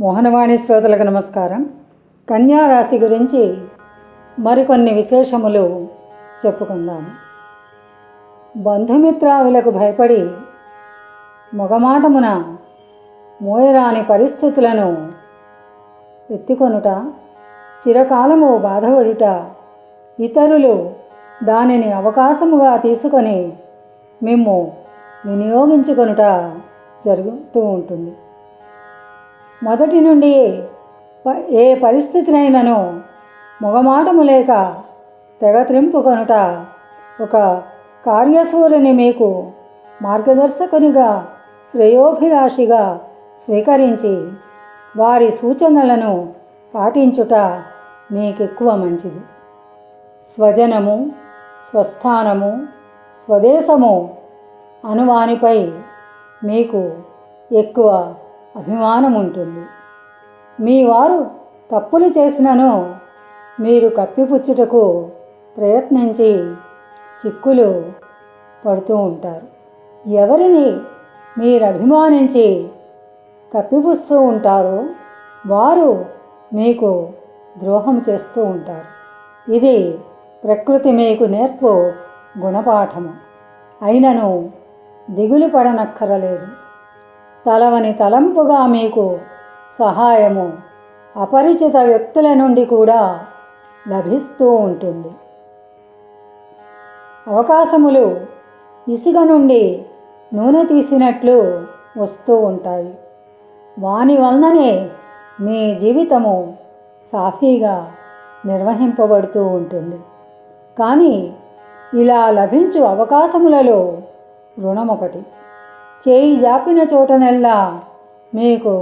మోహనవాణి శ్రోతలకు నమస్కారం. కన్యా రాశి గురించి మరికొన్ని విశేషములు చెప్పుకుందాము బంధుమిత్రాదులకు భయపడి మొగమాటమున మోయరాని పరిస్థితులను ఎత్తుకొనుట చిరకాలము బాధపడుట ఇతరులు దానిని అవకాశముగా తీసుకొని మేము వినియోగించుకొనుట జరుగుతూ ఉంటుంది. మొదటి నుండి ప- ఏ పరిస్థితినైనను మొగమాటము లేక తెగత్రింపు కొనుట ఒక కార్యసూరిని మీకు మార్గదర్శకునిగా శ్రేయోభిలాషిగా స్వీకరించి వారి సూచనలను పాటించుట మీకెక్కువ మంచిది. స్వజనము స్వస్థానము స్వదేశము అనువానిపై మీకు ఎక్కువ అభిమానం ఉంటుంది మీ వారు తప్పులు చేసినను మీరు కప్పిపుచ్చుటకు ప్రయత్నించి చిక్కులు పడుతూ ఉంటారు. ఎవరిని మీరు అభిమానించి కప్పిపుస్తూ ఉంటారో వారు మీకు ద్రోహం చేస్తూ ఉంటారు. ఇది ప్రకృతి మీకు నేర్పు గుణపాఠము. అయినను దిగులు పడనక్కరలేదు. తలవని తలంపుగా మీకు సహాయము అపరిచిత వ్యక్తుల నుండి కూడా లభిస్తూ ఉంటుంది. అవకాశములు ఇసుక నుండి నూనె తీసినట్లు వస్తూ ఉంటాయి. వాని వలననే మీ జీవితము సాఫీగా నిర్వహింపబడుతూ ఉంటుంది. కానీ ఇలా లభించు అవకాశములలో రుణమొకటి. ఒకటి చేయి జాపిన చోటనెల్లా మీకు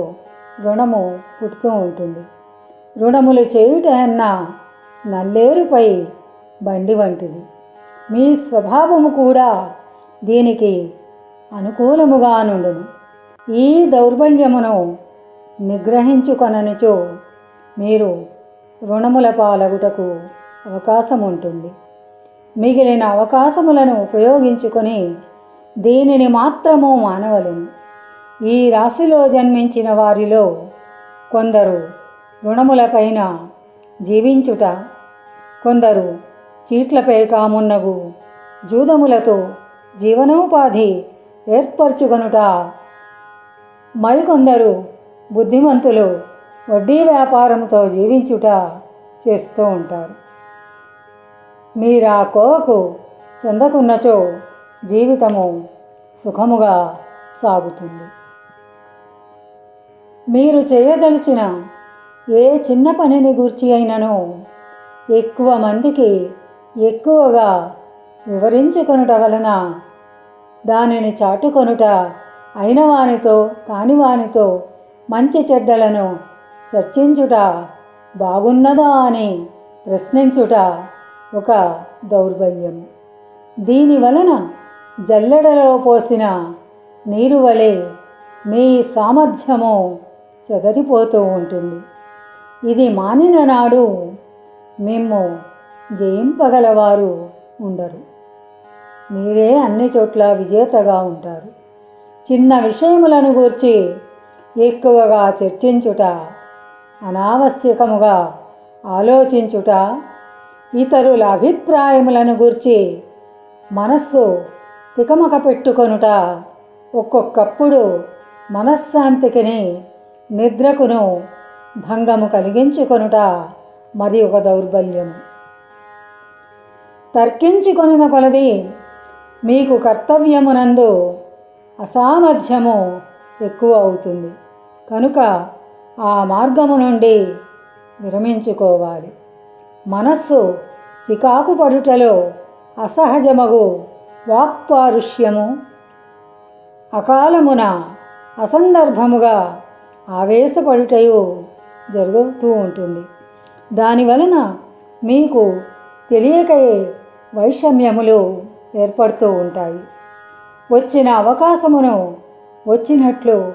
రుణము పుడుతూ ఉంటుంది. రుణములు చేయుట అన్న నల్లేరుపై బండి వంటిది. మీ స్వభావము కూడా దీనికి అనుకూలముగా నుండును. ఈ దౌర్బల్యమును నిగ్రహించుకొననిచో మీరు రుణముల పాలగుటకు అవకాశం ఉంటుంది మిగిలిన అవకాశములను ఉపయోగించుకొని దీనిని మాత్రము మానవలను. ఈ రాశిలో జన్మించిన వారిలో కొందరు రుణములపైన జీవించుట కొందరు చీట్లపై కామున్నగు జూదములతో జీవనోపాధి ఏర్పరచుకొనుట మరికొందరు బుద్ధిమంతులు వడ్డీ వ్యాపారముతో జీవించుట చేస్తూ ఉంటారు. మీరా కోవకు చెందకున్నచో జీవితము సుఖముగా సాగుతుంది. మీరు చేయదలిచిన ఏ చిన్న పనిని గూర్చి అయినను ఎక్కువ మందికి ఎక్కువగా వివరించుకొనుట వలన దానిని చాటుకొనుట అయిన వానితో కాని వానితో మంచి చెడ్డలను చర్చించుట బాగున్నదా అని ప్రశ్నించుట ఒక దౌర్బల్యం దీని వలన జల్లెడలో పోసిన నీరు వలె మీ సామర్థ్యము చెదరిపోతూ ఉంటుంది. ఇది మానిన నాడు మేము జయింపగలవారు ఉండరు. మీరే అన్ని చోట్ల విజేతగా ఉంటారు. చిన్న విషయములను గూర్చి ఎక్కువగా చర్చించుట అనావశ్యకముగా ఆలోచించుట ఇతరుల అభిప్రాయములను గూర్చి మనస్సు తికమక పెట్టుకొనుట ఒక్కొక్కప్పుడు మనశ్శాంతికిని నిద్రకును భంగము కలిగించుకొనుట మరి ఒక దౌర్బల్యము. తర్కించుకొనిన కొలది మీకు కర్తవ్యమునందు అసామర్థ్యము ఎక్కువ అవుతుంది. కనుక ఆ మార్గము నుండి విరమించుకోవాలి. మనస్సు చికాకు పడుటలో అసహజమగు వాక్పారుష్యము. అకాలమున అసందర్భముగా ఆవేశపడుటయు జరుగుతూ ఉంటుంది. దానివలన మీకు తెలియకయే వైషమ్యములు ఏర్పడుతూ ఉంటాయి. వచ్చిన అవకాశమును వచ్చినట్లు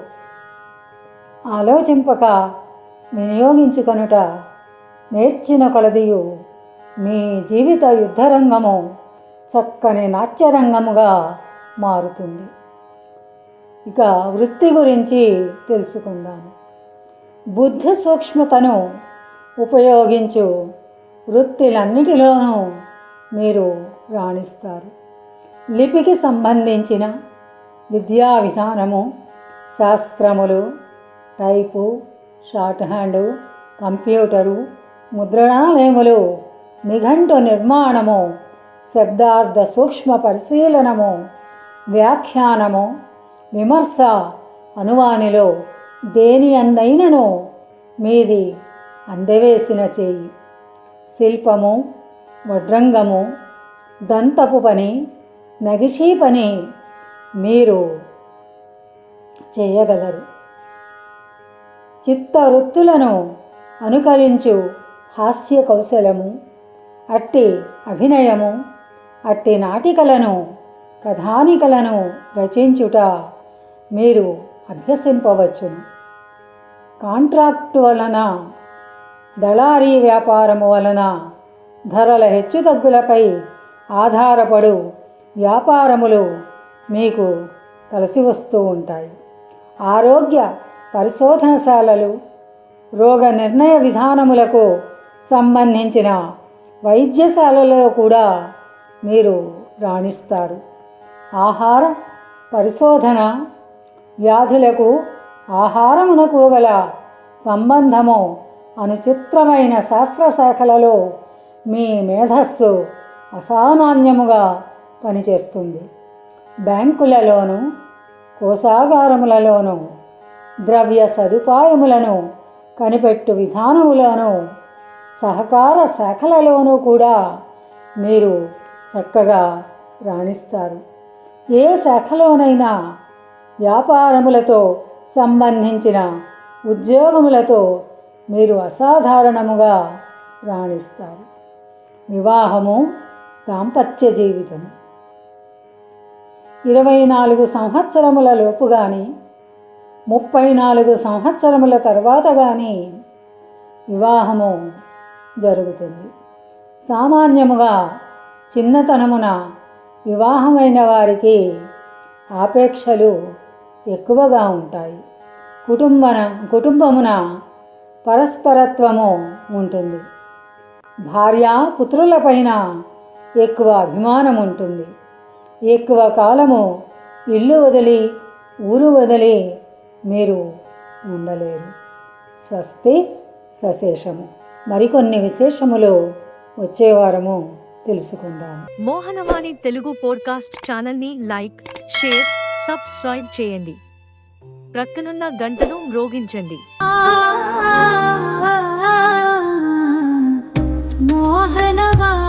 ఆలోచింపక వినియోగించుకొనుట నేర్చిన కొలదియు మీ జీవిత యుద్ధరంగము చక్కని నాట్యరంగముగా మారుతుంది. ఇక వృత్తి గురించి తెలుసుకుందాము. బుద్ధి సూక్ష్మతను ఉపయోగించు వృత్తిలన్నిటిలోనూ మీరు రాణిస్తారు. లిపికి సంబంధించిన విద్యా విధానము శాస్త్రములు టైపు షార్ట్ హ్యాండు కంప్యూటరు ముద్రణాలయములు నిఘంటు నిర్మాణము శబ్దార్థ సూక్ష్మ పరిశీలనము వ్యాఖ్యానము విమర్శ అనువానిలో దేని అందైనను మీది అందవేసిన చేయి. శిల్పము వడ్రంగము దంతపు పని నగిషీ పని మీరు చేయగలరు. చిత్త వృత్తులను అనుకరించు హాస్య కౌశలము అట్టి అభినయము అట్టి నాటికలను కథానికలను రచించుట మీరు అభ్యసింపవచ్చును. కాంట్రాక్టు వలన దళారీ వ్యాపారము వలన ధరల హెచ్చుతగ్గులపై ఆధారపడు వ్యాపారములు మీకు కలిసి వస్తూ ఉంటాయి. ఆరోగ్య పరిశోధనశాలలు రోగ నిర్ణయ విధానములకు సంబంధించిన వైద్యశాలలలో కూడా మీరు రాణిస్తారు. ఆహార పరిశోధన వ్యాధులకు ఆహారమునకు గల సంబంధము అనుచిత్రమైన శాస్త్రశాఖలలో మీ మేధస్సు అసామాన్యముగా పనిచేస్తుంది. బ్యాంకులలోను కోసాగారములలోను ద్రవ్య సదుపాయములను కనిపెట్టు విధానములను సహకార శాఖలలోనూ కూడా మీరు చక్కగా రాణిస్తారు. ఏ శాఖలోనైనా వ్యాపారములతో సంబంధించిన ఉద్యోగములతో మీరు అసాధారణముగా రాణిస్తారు. వివాహము దాంపత్య జీవితము. ఇరవై నాలుగు సంవత్సరముల లోపు కానీ ముప్పై నాలుగు సంవత్సరముల తర్వాత కానీ వివాహము జరుగుతుంది. సామాన్యముగా చిన్నతనమున వివాహమైన వారికి ఆపేక్షలు ఎక్కువగా ఉంటాయి. కుటుంబన కుటుంబమున పరస్పరత్వము ఉంటుంది. భార్య పుత్రులపైన ఎక్కువ అభిమానం ఉంటుంది. ఎక్కువ కాలము ఇల్లు వదిలి ఊరు వదిలి మీరు ఉండలేరు. స్వస్తి సశేషము. మరికొన్ని విశేషములు వచ్చే వారము తెలుసుకుందాము మోహనవాణి తెలుగు పోడ్కాస్ట్ ఛానల్ని లైక్ షేర్ సబ్స్క్రైబ్ చేయండి. ప్రక్కనున్న గంటను మ్రోగించండి. మోహనవా